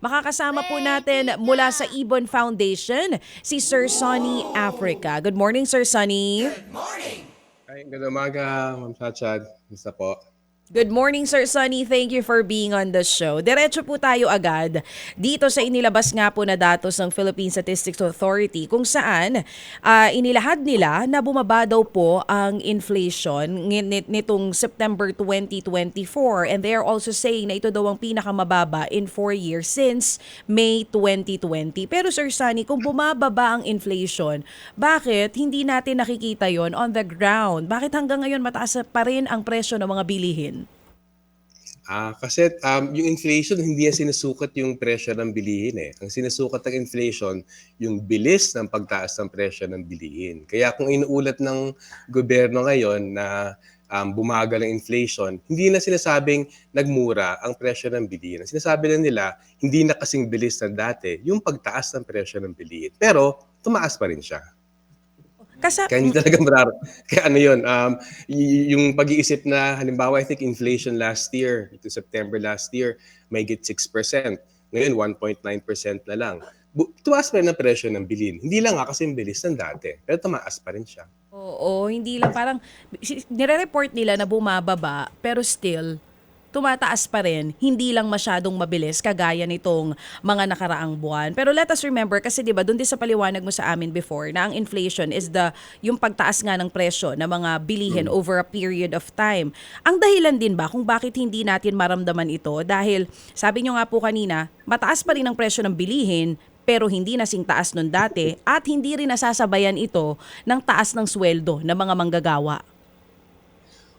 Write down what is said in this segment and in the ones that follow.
Makakasama po natin mula sa Ibon Foundation, si Sir Sonny Africa. Good morning, Sir Sonny. Ay, good umaga, Ma'am Chachad. Gusto po. Good morning, Sir Sonny. Thank you for being on the show. Diretso po tayo agad dito sa inilabas nga po na datos ng Philippine Statistics Authority kung saan ah, inilahad nila na bumaba daw po ang inflation nitong September 2024 and they are also saying na ito daw ang pinakamababa in 4 years since May 2020. Pero Sir Sonny, kung bumababa ang inflation, bakit hindi natin nakikita yon on the ground? Bakit hanggang ngayon mataas pa rin ang presyo ng mga bilihin? Ah, kasi um, yung inflation, hindi yan sinusukat yung presyo ng bilihin eh. Ang sinusukat ng inflation, yung bilis ng pagtaas ng presyo ng bilihin. Kaya kung inuulat ng gobyerno ngayon na um, bumagal ang inflation, hindi na sinasabing nagmura ang presyo ng bilihin. Ang sinasabi na nila, hindi na kasing bilis na dati yung pagtaas ng presyo ng bilihin. Pero tumaas pa rin siya. Kasa Kaya hindi talaga marar. Kaya ano yun, um, y- yung pag-iisip na, halimbawa, I think inflation last year, ito September last year, may get 6%. Ngayon, 1.9% na lang. Bu- tumaas pa rin ang presyo ng bilhin. Hindi lang nga kasi yung bilis ng dati, pero tumaas pa rin siya. Oo, hindi lang parang nire-report nila na bumababa pero still tumataas pa rin, hindi lang masyadong mabilis kagaya nitong mga nakaraang buwan. Pero let us remember kasi 'di ba doon din sa paliwanag mo sa amin before na ang inflation is the yung pagtaas nga ng presyo ng mga bilihin over a period of time. Ang dahilan din ba kung bakit hindi natin maramdaman ito dahil sabi nyo nga po kanina, mataas pa rin ang presyo ng bilihin pero hindi nasing taas nun dati at hindi rin nasasabayan ito ng taas ng sweldo ng mga manggagawa.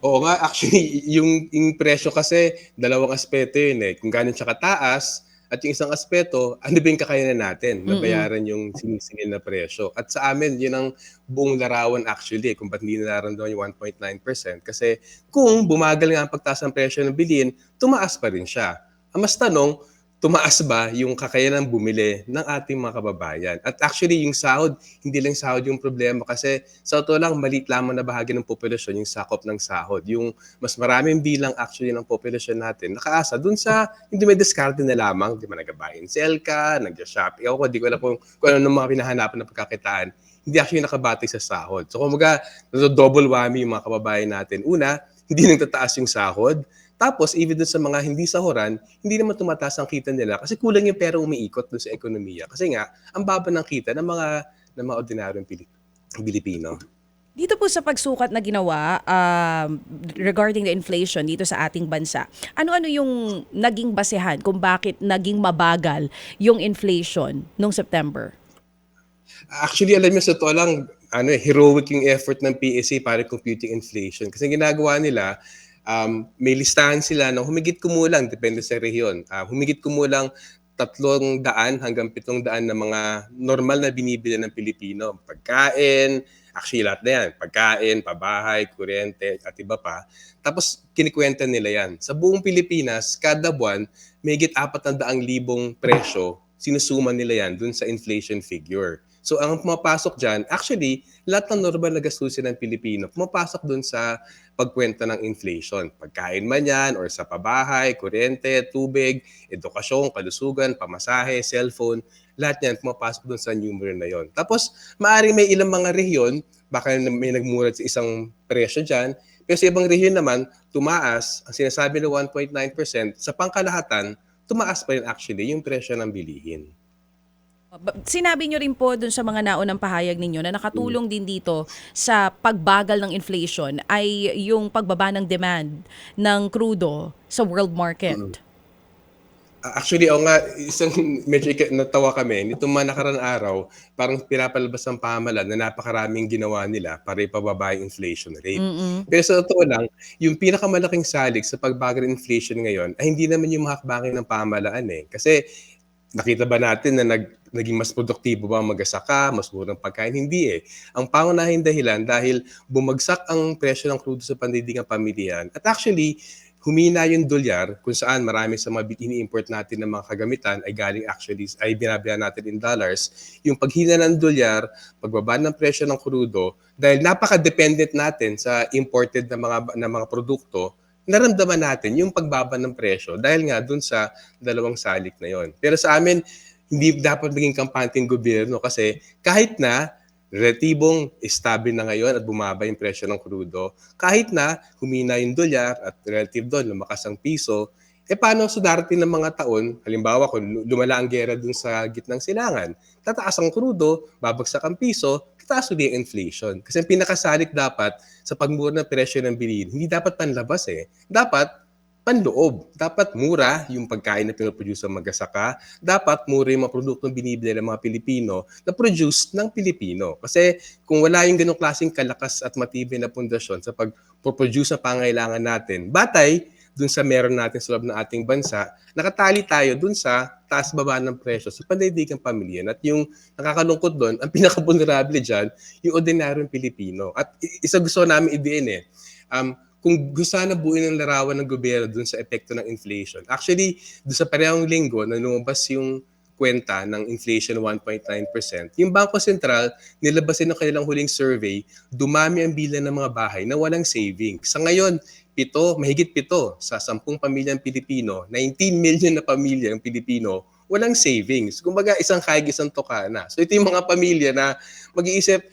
Oo nga, actually, yung, yung presyo kasi, dalawang aspeto yun eh. Kung gano'n siya kataas, at yung isang aspeto, ano ba yung kakayanan natin na bayaran yung sinisingil na presyo. At sa amin, yun ang buong larawan actually, kung ba't hindi nararamdaman yung 1.9%. Kasi kung bumagal nga ang pagtaas ng presyo ng bilhin, tumaas pa rin siya. Ang mas tanong, tumaas ba yung kakayanan bumili ng ating mga kababayan? At actually, yung sahod, hindi lang sahod yung problema kasi sa totoo lang, maliit lamang na bahagi ng populasyon yung sakop ng sahod. Yung mas maraming bilang actually ng populasyon natin, nakaasa dun sa, hindi may diskarte na lamang, di ba nag-buy and sell ka, nag-shop. Ako, di ko alam kung, kung ano ng mga pinahanapan na pagkakitaan hindi actually nakabatay sa sahod. So kumbaga, double whammy yung mga kababayan natin. Una, hindi nang tataas yung sahod. Tapos, even dun sa mga hindi sahuran, hindi naman tumataas ang kita nila kasi kulang yung pera umiikot dun sa ekonomiya. Kasi nga, ang baba ng kita ng mga ng mga ordinaryong Pilip- Pilipino. Dito po sa pagsukat na ginawa um, regarding the inflation dito sa ating bansa, ano-ano yung naging basehan kung bakit naging mabagal yung inflation nung September? Actually, alam niyo sa to lang, ano eh, heroic yung effort ng PSA para computing inflation. Kasi ginagawa nila, um, may listahan sila ng humigit kumulang, depende sa rehiyon, ah, humigit kumulang tatlong daan hanggang pitong daan na mga normal na binibili ng Pilipino. Pagkain, actually lahat na yan, pagkain, pabahay, kuryente, at iba pa. Tapos kinikwenta nila yan. Sa buong Pilipinas, kada buwan, may higit apat na daang libong presyo, sinusuman nila yan dun sa inflation figure. So ang pumapasok dyan, actually, lahat ng normal na gastusin ng Pilipino, pumapasok dun sa pagkwenta ng inflation. Pagkain man yan, or sa pabahay, kuryente, tubig, edukasyon, kalusugan, pamasahe, cellphone, lahat yan pumapasok dun sa numero na yon. Tapos, maaaring may ilang mga rehiyon, baka may nagmura sa isang presyo dyan, pero sa ibang rehiyon naman, tumaas, ang sinasabi ng 1.9%, sa pangkalahatan, tumaas pa rin actually yung presyo ng bilihin. Ba- Sinabi nyo rin po dun sa mga naunang pahayag ninyo na nakatulong din dito sa pagbagal ng inflation ay yung pagbaba ng demand ng crudo sa world market. Ah, Actually, ako nga, isang medyo natawa kami. Nitong mga nakarang araw, parang pinapalabas ng pamahalaan na napakaraming ginawa nila para ipababa yung inflation rate. Pero sa totoo lang, yung pinakamalaking salig sa pagbagal ng inflation ngayon ay hindi naman yung mga hakbangin ng pamahalaan eh. Kasi nakita ba natin na nag, naging mas produktibo ba ang mag-asaka, mas murang pagkain? Hindi eh. Ang pangunahing dahilan dahil bumagsak ang presyo ng crudo sa pandidigang pamilyan. At actually, humina yung dolyar kung saan marami sa mga ini-import natin ng mga kagamitan ay galing actually, ay binabayaran natin in dollars. Yung paghina ng dolyar, pagbaba ng presyo ng crudo, dahil napaka-dependent natin sa imported na mga, na mga produkto, naramdaman natin yung pagbaba ng presyo dahil nga dun sa dalawang salik na yon. Pero sa amin, hindi dapat maging kampante ng gobyerno kasi kahit na relatibong estable na ngayon at bumaba yung presyo ng krudo, kahit na humina yung dolyar at relative doon, lumakas ang piso, eh paano sa darating ng mga taon, halimbawa kung lumala ang gera dun sa gitnang silangan, tataas ang krudo, babagsak ang piso, tataas ulit ang inflation. Kasi ang pinakasalik dapat sa pagmura ng presyo ng bilihin, hindi dapat panlabas eh. Dapat panloob. Dapat mura yung pagkain na pinoproduce ng magasaka. Dapat mura yung mga produktong binibili ng mga Pilipino na produce ng Pilipino. Kasi kung wala yung ganong klaseng kalakas at matibay na pundasyon sa pag-produce ng pangailangan natin, batay dun sa meron natin sa loob ng ating bansa, nakatali tayo dun sa taas-baba ng presyo sa pandaigdigang pamilya. At yung nakakalungkot doon, ang pinaka-vulnerable dyan, yung ordinaryong Pilipino. At isa gusto namin idiin eh, um, kung gusto na buuin ng larawan ng gobyerno dun sa epekto ng inflation. Actually, dun sa parehong linggo na lumabas yung kwenta ng inflation 1.9%, yung Bangko Sentral, nilabasin ng kanilang huling survey, dumami ang bilang ng mga bahay na walang savings. Sa ngayon, pito, mahigit pito sa 10 pamilyang Pilipino, 19 million na pamilya ang Pilipino, walang savings. Kumbaga, isang kaig, isang toka na. So ito yung mga pamilya na mag-iisip,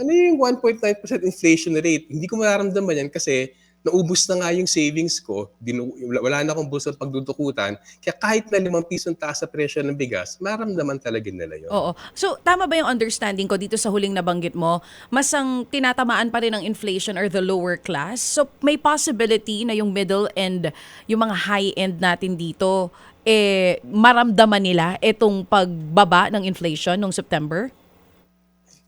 ano yung 1.9% inflation rate? Hindi ko mararamdaman yan kasi naubos na nga yung savings ko, dinu- wala na akong bulsa pagdudukutan, kaya kahit na limang pisong taas sa presyo ng bigas, maramdaman talaga nila yun. Oo. So, tama ba yung understanding ko dito sa huling nabanggit mo? Mas ang tinatamaan pa rin ng inflation or the lower class? So, may possibility na yung middle and yung mga high end natin dito, eh, maramdaman nila itong pagbaba ng inflation noong September?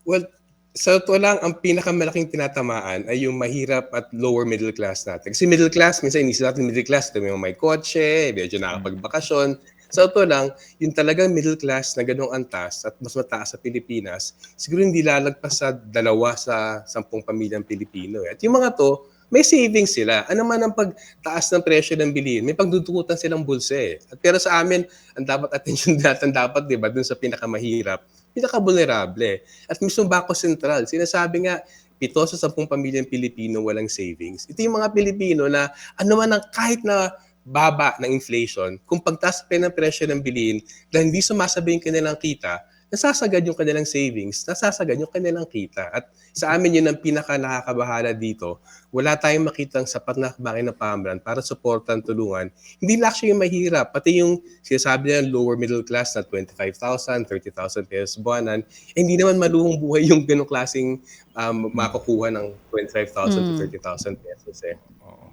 Well, sa totoo lang, ang pinakamalaking tinatamaan ay yung mahirap at lower middle class natin. Kasi middle class, minsan inisip natin middle class, ito yung may kotse, medyo nakapagbakasyon. Sa totoo lang, yung talagang middle class na ganong antas at mas mataas sa Pilipinas, siguro hindi lalagpas sa dalawa sa sampung pamilyang Pilipino. At yung mga to, may savings sila. Ano man ang pagtaas ng presyo ng bilihin, may pagdudukutan silang bulsa eh. At pero sa amin, ang dapat attention natin dapat, di ba, dun sa pinakamahirap, pinaka-vulnerable. At mismo Bangko Sentral, sinasabi nga, pito sa sampung pamilyang Pilipino walang savings. Ito yung mga Pilipino na ano man ang kahit na baba ng inflation, kung pagtaas pa ng presyo ng bilihin, dahil hindi sumasabay yung kanilang kita, nasasagad yung kanilang savings, nasasagad yung kanilang kita. At sa amin yun ang pinaka nakakabahala dito. Wala tayong makitang sapat na bakit ng pamaran para supportan, tulungan. Hindi lang actually yung mahirap, pati yung sinasabi nila lower middle class na 25,000, 30,000 pesos buwanan, eh, hindi naman maluhong buhay yung ganong klaseng um, makukuha ng 25,000 to 30,000 pesos eh.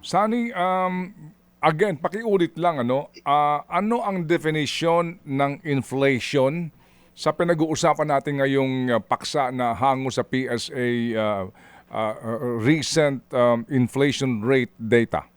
Sani, um, again, pakiulit lang, ano, ah, ano ang definition ng inflation sa pinag-uusapan natin ngayong ah, paksa na hango sa PSA ah, ah, ah, recent um, inflation rate data?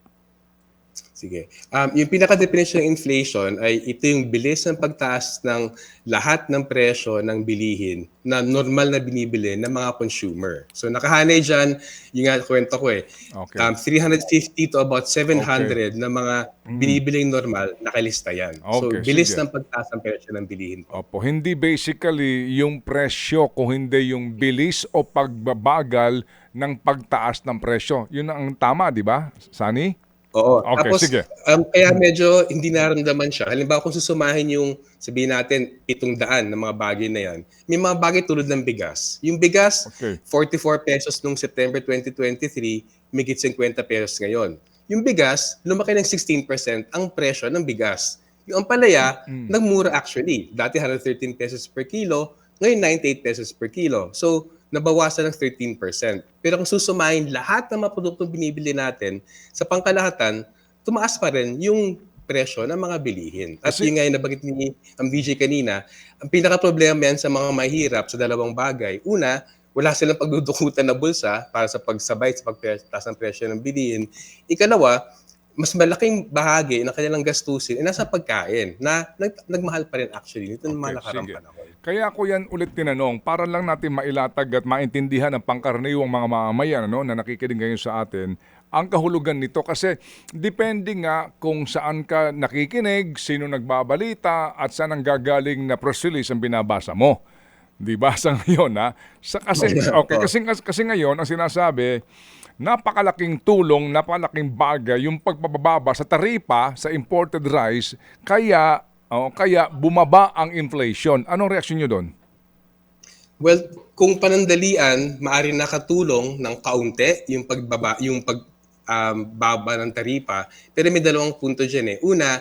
Sige. Um, yung pinaka-definition ng inflation ay ito yung bilis ng pagtaas ng lahat ng presyo ng bilihin na normal na binibili ng mga consumer. So nakahanay dyan, yung nga kwento ko eh, Okay. um, 350 to about 700 na mga binibiling normal, nakalista yan. so Okay, bilis sige. ng pagtaas ng presyo ng bilihin. Opo, hindi basically yung presyo kung hindi yung bilis o pagbabagal ng pagtaas ng presyo. Yun ang tama, di ba, Sani? Oo. Okay, Tapos, sige. um, kaya medyo hindi naramdaman siya. Halimbawa, kung susumahin yung, sabihin natin, itong daan ng mga bagay na yan, may mga bagay tulad ng bigas. Yung bigas, Okay. 44 pesos nung September 2023, migit 50 pesos ngayon. Yung bigas, lumaki ng 16% ang presyo ng bigas. Yung ampalaya, nagmura actually. Dati 113 pesos per kilo, ngayon 98 pesos per kilo. So, nabawasan ng 13%. Pero kung susumahin lahat ng mga produktong binibili natin, sa pangkalahatan, tumaas pa rin yung presyo ng mga bilihin. At Kasi- yun nga yung nabanggit ni ang DJ kanina, ang pinaka-problema yan sa mga mahirap sa dalawang bagay. Una, wala silang pagdudukutan na bulsa para sa pagsabay sa pagtaas ng presyo ng bilihin. Ikalawa, mas malaking bahagi ng kanilang gastusin ay nasa pagkain na nag, nagmahal pa rin actually nito mga Okay, nakarang sige. panahon. Kaya ako yan ulit tinanong para lang natin mailatag at maintindihan ng pangkaraniwang mga mamamayan ano, na nakikinig ngayon sa atin ang kahulugan nito kasi depende nga kung saan ka nakikinig, sino nagbabalita at saan ang gagaling na press release ang binabasa mo. Di ba sa ngayon ha? Sa, kasi, okay, kasi, kasi ngayon ang sinasabi, napakalaking tulong, napakalaking bagay yung pagbababa sa taripa sa imported rice kaya oh, kaya bumaba ang inflation. Anong reaksyon niyo doon? Well, kung panandalian, maari nakatulong ng kaunti yung pagbaba, yung pag um, baba ng taripa. Pero may dalawang punto diyan eh. Una,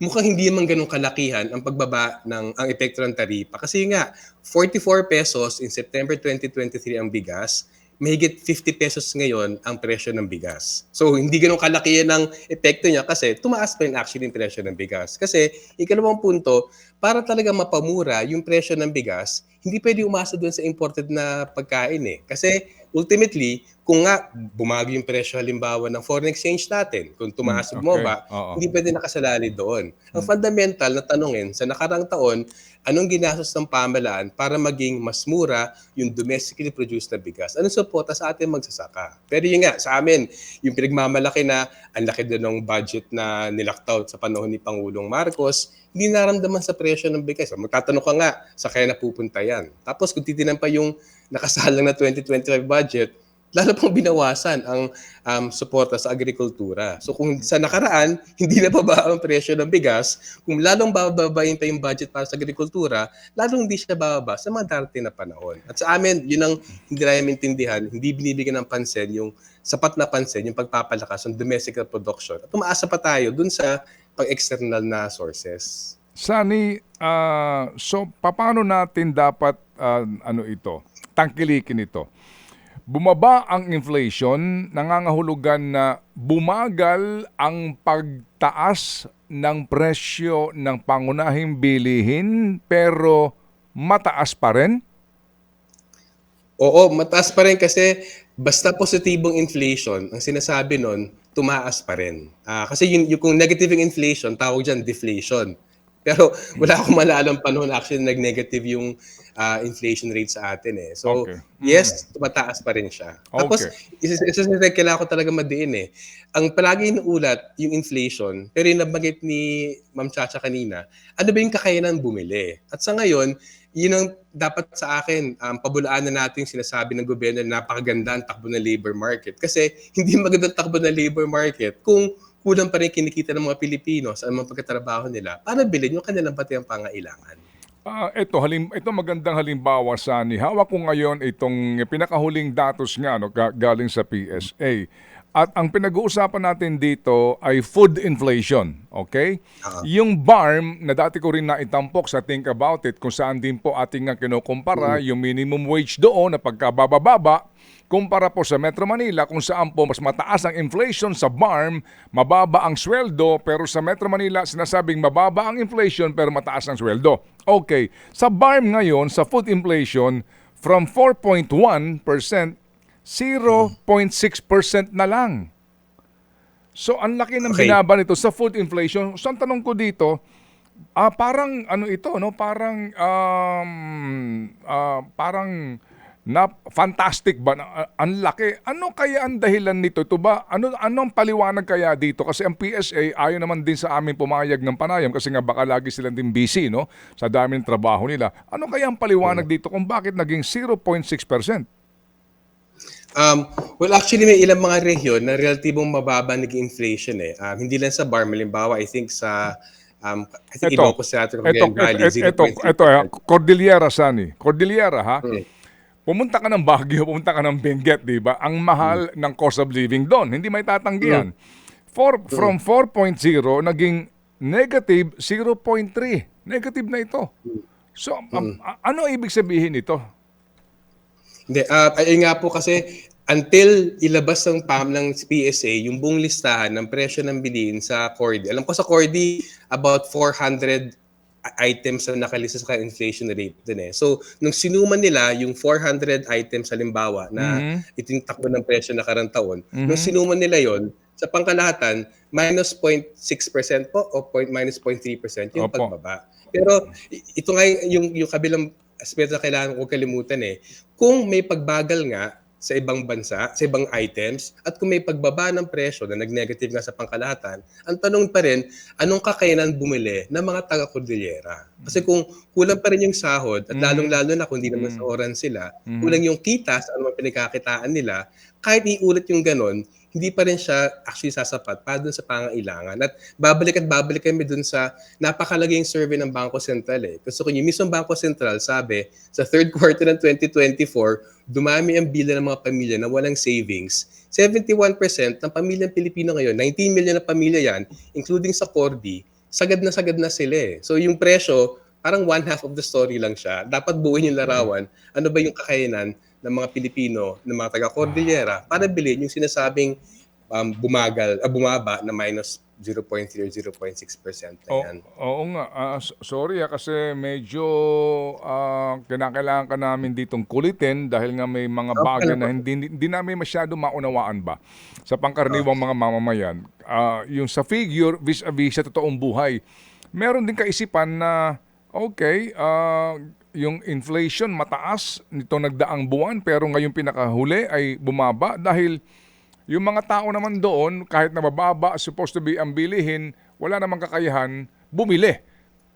mukhang hindi man ganun kalakihan ang pagbaba ng ang epekto ng taripa. Kasi nga, 44 pesos in September 2023 ang bigas, mahigit 50 pesos ngayon ang presyo ng bigas. So, hindi ganun kalaki yan ang epekto niya kasi tumaas pa rin actually yung presyo ng bigas. Kasi, ikalawang punto, para talaga mapamura yung presyo ng bigas, hindi pwede umasa doon sa imported na pagkain eh. Kasi, ultimately, kung nga bumago yung presyo halimbawa ng foreign exchange natin, kung tumaas Hmm, o bumaba, okay. Oo. hindi pwede nakasalali doon. Ang fundamental na tanongin, sa nakarang taon, anong ginastos ng pamalaan para maging mas mura yung domestically produced na bigas? Anong suporta sa ating magsasaka? Pero yun nga, sa amin, yung pinagmamalaki na ang laki din ng budget na nilaktaw sa panahon ni Pangulong Marcos, hindi naramdaman sa presyo ng bigas. Magtatanong ka nga, sa kaya napupunta yan. Tapos kung titinan pa yung nakasalang na 2025 budget, lalo pang binawasan ang um, suporta sa agrikultura. So kung sa nakaraan, hindi na bababa ang presyo ng bigas, kung lalong bababayin pa yung budget para sa agrikultura, lalong hindi siya bababa sa mga darating na panahon. At sa amin, yun ang hindi namin intindihan, hindi binibigyan ng pansin yung sapat na pansin, yung pagpapalakas ng domestic production. At umaasa pa tayo dun sa pang-external na sources. Sani, ah, so paano natin dapat ah, ano ito, tangkilikin ito? Bumaba ang inflation, nangangahulugan na bumagal ang pagtaas ng presyo ng pangunahing bilihin pero mataas pa rin? Oo, mataas pa rin kasi basta positibong inflation, ang sinasabi nun, tumaas pa rin. Ah, kasi yung, yung kung negative inflation, tawag dyan deflation. Pero wala akong malalang panahon actually nag-negative yung ah, inflation rate sa atin eh. So, Okay. yes, tumataas pa rin siya. Tapos, isa, isa sa kailangan ko talaga madiin eh. Ang palagi inuulat, yung inflation, pero yung nabanggit ni Ma'am Chacha kanina, ano ba yung kakayanan bumili? At sa ngayon, yun ang dapat sa akin, um, pabulaan na natin yung sinasabi ng gobyerno na napakaganda ang takbo ng labor market. Kasi hindi magandang takbo ng labor market kung kulang pa rin kinikita ng mga Pilipino sa mga pagkatrabaho nila para bilhin yung kanilang pati ang pangailangan. Ah, ito halim ito magandang halimbawa sa ni hawak ko ngayon itong pinakahuling datos nga no ga- galing sa PSA. At ang pinag-uusapan natin dito ay food inflation, okay? Yung BARM na dati ko rin naitampok sa Think About It kung saan din po ating nga kinukumpara yung minimum wage doon na pagkabababa kumpara po sa Metro Manila kung saan po mas mataas ang inflation sa BARM, mababa ang sweldo pero sa Metro Manila sinasabing mababa ang inflation pero mataas ang sweldo. Okay, sa BARM ngayon sa food inflation from 4.1% 0.6% na lang. So ang laki ng Okay. binaba nito sa food inflation. So ang tanong ko dito, ah parang ano ito no, parang um ah, parang na fantastic ba ah, ang laki. Ano kaya ang dahilan nito? Ito ba ano anong paliwanag kaya dito? Kasi ang PSA ayon naman din sa amin pumayag ng panayam kasi nga baka lagi silang din busy no sa dami ng trabaho nila. Ano kaya ang paliwanag dito kung bakit naging 0.6%? Um, well, actually, may ilang mga rehiyon na relatibong mababa naging inflation eh. Um, hindi lang sa BARM, halimbawa, I think sa um, I think Ito, Ilocos Teatro, ito, Cagayan Valley, ito, ito, ito, Cordillera, Sani. Cordillera, ha? Pumunta ka ng Baguio, pumunta ka ng Benguet, di ba? Ang mahal ng cost of living doon. Hindi may tatanggihan. For, From 4.0, naging negative 0.3. Negative na ito. So, um, a- ano ibig sabihin ito? Hindi, ah, ayun nga po kasi until ilabas ng PAM ng PSA yung buong listahan ng presyo ng bilihin sa Cordy. Alam ko sa Cordy, about 400 items na nakalista sa inflation rate din eh. So, nung sinuman nila yung 400 items halimbawa na Mhm. ito yung takbo ng presyo na karang taon, nung sinuman nila yon sa pangkalahatan, minus 0.6% po o point, minus 0.3% yung Opo. pagbaba. Pero ito nga yung, yung kabilang aspeto na kailangan ko kalimutan eh. Kung may pagbagal nga sa ibang bansa, sa ibang items, at kung may pagbaba ng presyo na nag-negative nga sa pangkalahatan, ang tanong pa rin, anong kakayanan bumili ng mga taga-Cordillera? Kasi kung kulang pa rin yung sahod at Mm. lalong-lalo na kung hindi naman Mm. sa oran sila, Mhm. kulang yung kita sa anumang pinagkakitaan nila, kahit iulit yung ganon, hindi pa rin siya actually sasapat para dun sa pangailangan. At babalik at babalik kami dun sa napakalaging survey ng Bangko Sentral eh. Gusto ko yung mismong Bangko Sentral sabi, sa third quarter ng 2024, dumami ang bilang ng mga pamilya na walang savings. 71% ng pamilyang Pilipino ngayon, 19 million na pamilya yan, including sa Corby, sagad na sagad na sila eh. So yung presyo, parang one half of the story lang siya. Dapat buuin yung larawan. Ano ba yung kakayanan ng mga Pilipino, ng mga taga-Cordillera para bilhin yung sinasabing um, bumagal, ah, bumaba na minus 0.3 or 0.6% na O, yan. oo nga. Ah, s- sorry ah, kasi medyo ah, kinakailangan ka namin ditong kulitin dahil nga may mga Okay bagay lang na po. hindi, hindi namin masyado maunawaan ba sa pangkaraniwang mga mamamayan. Ah, yung sa figure vis-a-vis sa totoong buhay. Meron din kaisipan na okay, ah, yung inflation mataas nito nagdaang buwan pero ngayong pinakahuli ay bumaba dahil yung mga tao naman doon, kahit na mababa, supposed to be ang bilihin, wala namang kakayahan, bumili.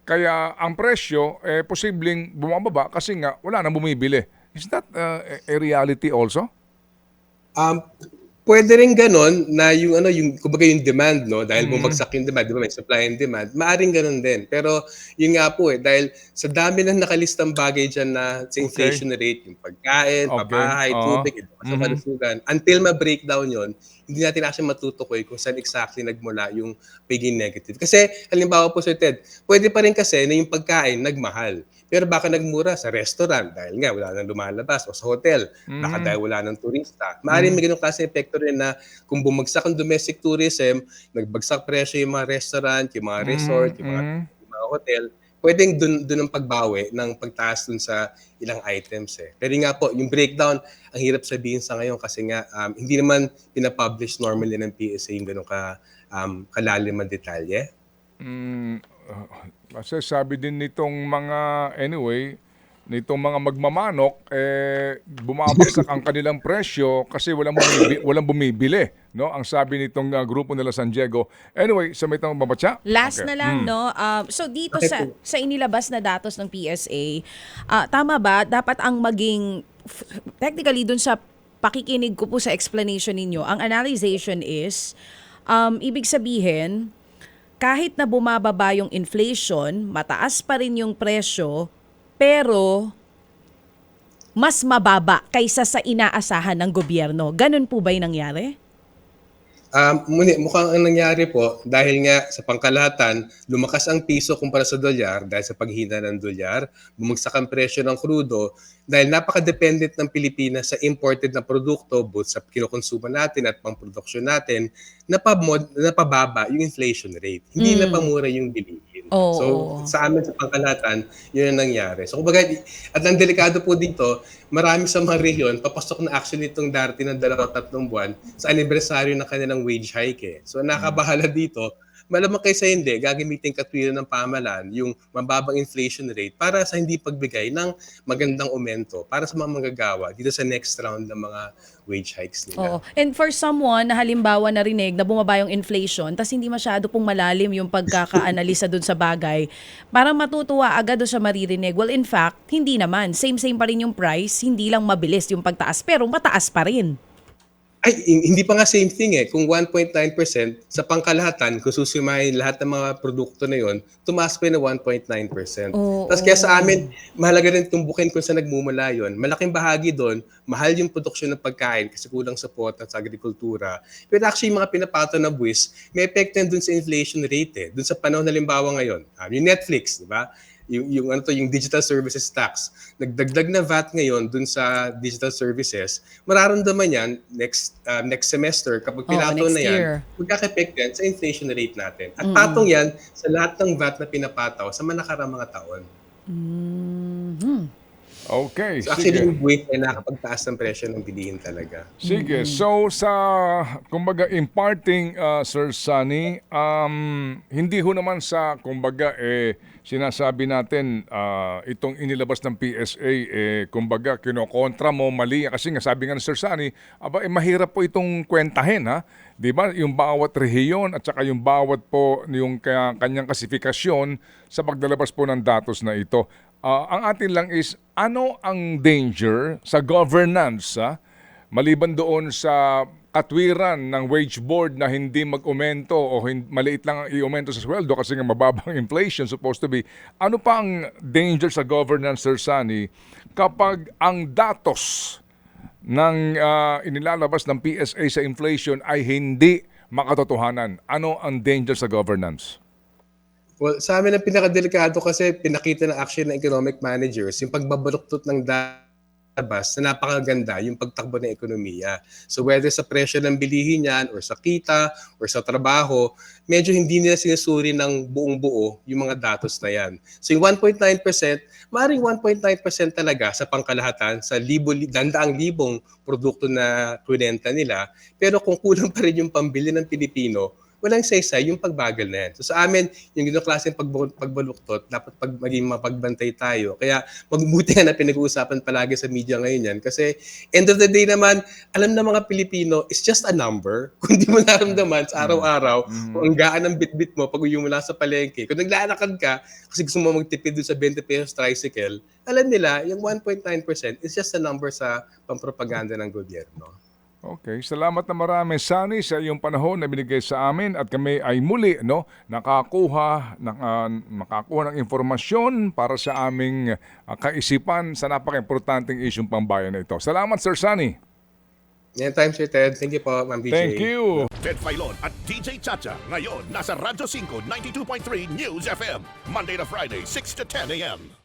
Kaya ang presyo, eh, posibleng bumababa kasi nga wala nang bumibili. Is that uh, a- reality also? Um, pwede rin ganon na yung ano yung kumbaga yung demand no dahil bumagsak yung demand, di ba may supply and demand. Maaring ganon din. Pero yun nga po eh dahil sa dami ng nakalistang bagay diyan na sa inflation rate, yung pagkain, Okay. pabahay, Oo. tubig, edukasyon, Mhm. kalusugan, until ma-breakdown yon hindi natin actually matutukoy kung saan exactly nagmula yung pagiging negative. Kasi halimbawa po Sir Ted, pwede pa rin kasi na yung pagkain nagmahal. Pero baka nagmura sa restaurant dahil nga wala nang lumalabas o sa hotel. Baka Mhm. dahil wala ng turista. Maaaring may ganong klase epekto rin na kung bumagsak ang domestic tourism, nagbagsak presyo yung mga restaurant, yung mga resort, yung mga, Mhm. yung mga hotel, pwedeng dun, dun ang pagbawi ng pagtaas dun sa ilang items eh. Pero nga po, yung breakdown, ang hirap sabihin sa ngayon kasi nga um, hindi naman pinapublish normally ng PSA yung ganong ka, um, kalalim ang detalye. Mm, kasi sabi din nitong mga, anyway, nitong mga magmamanok, eh, bumabagsak ang kanilang presyo kasi walang bumibili, walang bumibili. No? Ang sabi nitong uh, grupo nila San Diego. Anyway, sa may itong babatsa? Last Okay. na lang, Mm. no? Um, so, dito Okay sa, sa inilabas na datos ng PSA, ah, tama ba, dapat ang maging, f- technically, dun sa pakikinig ko po sa explanation ninyo, ang analyzation is, um, ibig sabihin, kahit na bumababa yung inflation, mataas pa rin yung presyo, pero mas mababa kaysa sa inaasahan ng gobyerno. Ganun po ba yung nangyari? Um, muni, mukhang ang nangyari po, dahil nga sa pangkalahatan, lumakas ang piso kumpara sa dolyar dahil sa paghina ng dolyar, bumagsak ang presyo ng krudo, dahil napaka-dependent ng Pilipinas sa imported na produkto, both sa kinukonsumo natin at pangproduksyon natin, napamod, napababa yung inflation rate. Hindi Mm. napamura yung bilihin. Oo. So, sa amin sa pangkalahatan, yun ang nangyari. So, kumbaga, at ang delikado po dito, marami sa mga rehiyon, papasok na actually itong darating ng dalawa tatlong buwan sa anibersaryo ng kanilang wage hike. Eh. So, nakabahala dito, malamang kaysa hindi, gagamitin katwiran ng pamalan yung mababang inflation rate para sa hindi pagbigay ng magandang aumento para sa mga manggagawa dito sa next round ng mga wage hikes nila. Oo. And for someone na halimbawa narinig na bumaba yung inflation, tas hindi masyado pong malalim yung pagkakaanalisa dun sa bagay, parang matutuwa agad doon sa maririnig. Well, in fact, hindi naman. Same-same pa rin yung price, hindi lang mabilis yung pagtaas, pero mataas pa rin. Ay, hin- hindi pa nga same thing eh. Kung 1.9% sa pangkalahatan, kung susumahin lahat ng mga produkto na yon, tumaas pa yun na 1.9%. Oo. Tapos kaya sa amin, mahalaga rin tumbukin kung saan nagmumula yon. Malaking bahagi doon, mahal yung produksyon ng pagkain kasi kulang sa pota sa agrikultura. Pero actually, yung mga pinapato na buwis, may epekto yan doon sa inflation rate eh. Doon sa panahon halimbawa ngayon. Um, yung Netflix, di ba? Yung, yung ano to yung digital services tax. Nagdagdag na VAT ngayon dun sa digital services. Mararamdaman yan next uh, next semester kapag Oo, pinato next na yan magkaka-effect yan sa inflation rate natin. At patong yan sa lahat ng VAT na pinapataw sa mga nakarang mga taon. Mhm. Okay, So actually, sige. yung buwit ay nakapagtaas ng presyo ng bilihin talaga. Sige, so sa, kumbaga, imparting, uh, Sir Sunny, um, hindi ho naman sa, kumbaga, eh, sinasabi natin, ah, itong inilabas ng PSA, eh, kumbaga, kinokontra mo, mali. Kasi nga, sabi nga ni Sir Sunny, aba, eh, mahirap po itong kwentahin, ha? Di ba? Yung bawat rehiyon at saka yung bawat po, yung kanyang klasifikasyon sa paglalabas po ng datos na ito. Ah, ang atin lang is, ano ang danger sa governance, ha? Maliban doon sa katwiran ng wage board na hindi mag-aumento o maliit lang ang i-aumento sa sweldo kasi nga mababang inflation supposed to be. Ano pa ang danger sa governance, Sir Sunny, kapag ang datos ng ah, inilalabas ng PSA sa inflation ay hindi makatotohanan? Ano ang danger sa governance? Well, sa amin ang pinakadelikado kasi pinakita ng action ng economic managers yung pagbabaluktot ng dabas na napakaganda yung pagtakbo ng ekonomiya. So whether sa presyo ng bilihin yan or sa kita or sa trabaho, medyo hindi nila sinusuri ng buong buo yung mga datos na yan. So yung 1.9%, maaaring 1.9% talaga sa pangkalahatan sa libo, dandaang libong produkto na kunenta nila. Pero kung kulang pa rin yung pambili ng Pilipino, walang saysay yung pagbagal na yan. So sa amin, yung gano'ng klaseng pagbu- pagbaluktot, dapat pag maging mapagbantay tayo. Kaya magbuti nga na pinag-uusapan palagi sa media ngayon yan. Kasi end of the day naman, alam na mga Pilipino, it's just a number. Kung di mo naramdaman sa araw-araw, kung ang gaan ng bit-bit mo pag uwi mo lang sa palengke, kung naglalakad ka, kasi gusto mo magtipid doon sa 20 pesos tricycle, alam nila, yung 1.9% is just a number sa pampropaganda ng gobyerno. Okay, salamat na marami Sunny sa iyong panahon na binigay sa amin at kami ay muli no nakakuha ng ah, makakuha ng informasyon para sa aming ah, kaisipan sa napaka-importanting isyung pambayan na ito. Salamat Sir Sunny. Anytime, Sir Ted. Thank you po, Ma'am BJ. Thank you. Ted Filon at DJ Chacha. Ngayon, nasa Radyo 5, 92.3 News FM. Monday to Friday, 6 to 10 a.m.